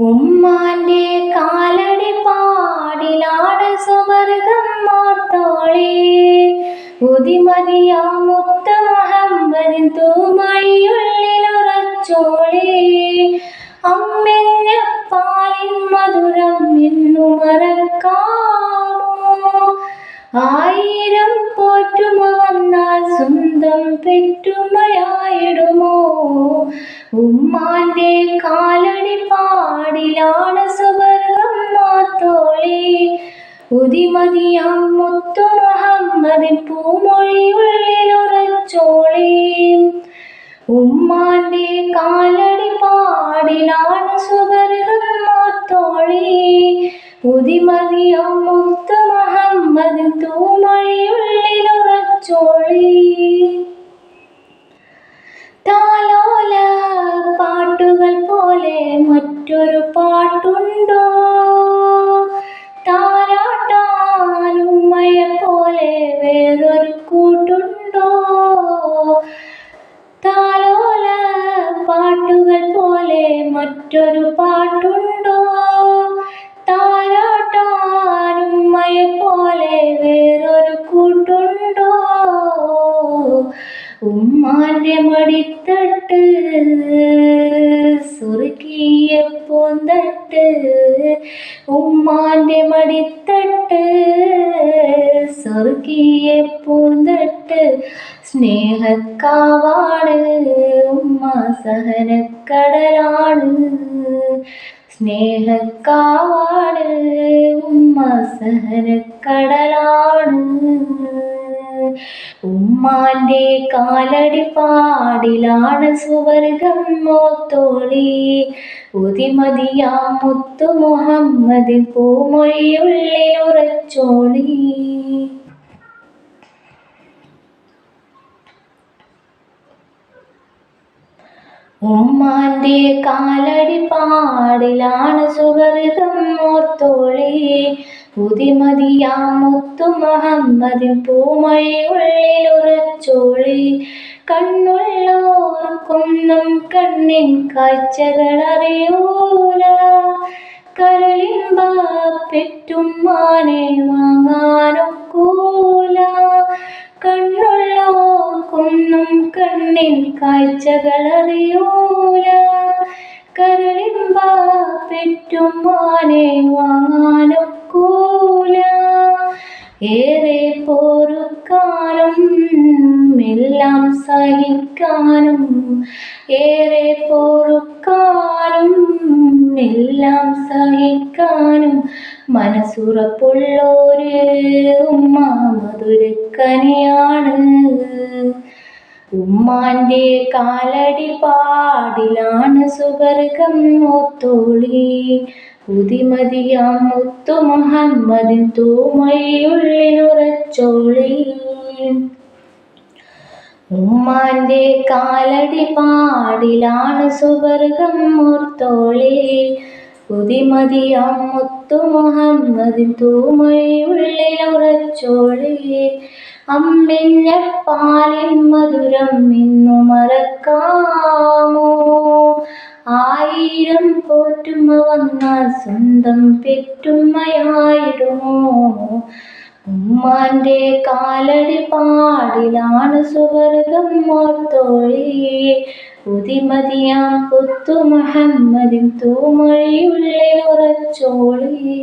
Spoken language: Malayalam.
ഉമ്മാന്റെ കാലടി പാടിലാട് സുവർഗം മാത്തോളേ. ഉതിമതിയാ മുത്ത മുഹമ്മദിൻ തൂമയുള്ളിലുറച്ചോളെ. അമ്മെന്ന പാലിൻ മധുരം ഇന്നു മറക്കാമോ? ആയിരം പോറ്റുമ വന്നാൽ സ്വന്തം പെറ്റുമയായിടുമോ? ഉമ്മാന്റെ കാലടി പാടിലാണ് സുവർഗം മാത്തോളി. ഉതിമതിയാം മുത്തു മുഹമ്മദിൻ പൂമൊഴിയുള്ളിലുറച്ചോളി ഉമ്മാന്റെ കാലടി പാടിലാണ് സുവർഗം മാത്തോളി. ഉതിമതിയാം മുത്തു മുഹമ്മദിൻ തൂമൊഴിയുള്ളിലുറച്ചോളി മറ്റൊരു പാട്ടുണ്ടോ? താരാട്ടാനുമ്മയെ പോലെ വേറൊരു കൂട്ടുണ്ടോ? ഉമ്മാന്റെ മടിത്തട്ട് സുറുക്കിയ പൂന്തട്ട് ഉമ്മാന്റെ മടിത്തട്ട് സുറുക്കിയ പൂന്തട്ട് സ്നേഹക്കാവാണ് ഉമ്മ സഹനക്കടലാണ് സ്നേഹക്കാവാണ് ഉമ്മ സഹനക്കടലാണ് ഉമ്മാന്റെ കാലടി പാടിലാണ് സുവർഗം മോത്തോളി. ഉതിമതിയാം മുത്തു മുഹമ്മദിൻ പൂമൊഴിയുള്ളിൽ ഉറച്ചോളി ഉമ്മാന്റെ കാലടി പാടിലാണ് സുവർഗം മോത്തോളി. ഉതിമതിയാം മുത്തു മുഹമ്മദിൻ പൂമൊഴിയുള്ളിലുറച്ചോളി കണ്ണുള്ളോർക്കൊന്നും കണ്ണിൻ കാഴ്ചകളറിയൂല കരളിമ്പ പെറ്റുമ്മാനെ വാങ്ങാനൊക്കൂല. കണ്ണിൻ കാഴ്ചകളറിയൂല കരളിമ്പ പെറ്റുമ്മാനെ വാങ്ങാനൊക്കൂല ഏറെ പോറുക്കാനും എല്ലാം സഹിക്കാനും ഏറെ പോറുക്കാനും എല്ലാം സഹിക്കാനും മനസ്സുറപ്പുള്ളൊരു ഉമ്മ മധുരക്കനിയാണ്. ഉമ്മാന്റെ കാലടി പാടിലാണ് സുവർഗം മൂത്തോളി. പുതിമതിയാം മുത്തു മുഹമ്മദിൻ തൂമയുള്ളിലുറച്ചോളി. ഉമ്മാന്റെ കാലടി പാടിലാണ് സുവർഗം മൂർത്തോളി പുതിമതിയാം മുത്തു മുഹമ്മദിൻ തൂമൊഴിയുള്ളിലുറച്ചോളി അമ്മിഞ്ഞ പാലിൻ മധുരം ഇന്നു മറക്കാമോ? ആയിരം പോറ്റുമ്മ വന്നാൽ സ്വന്തം പെറ്റുമ്മയായിടുമോ? ഉമ്മാന്റെ കാലടി പാടിലാണ് സുവർഗം മോർത്തോഴി പുതിമതിയാം പുത്തു മുഹമ്മദിൻ തൂമൊഴിയുള്ളിൽ ഉറച്ചോളി.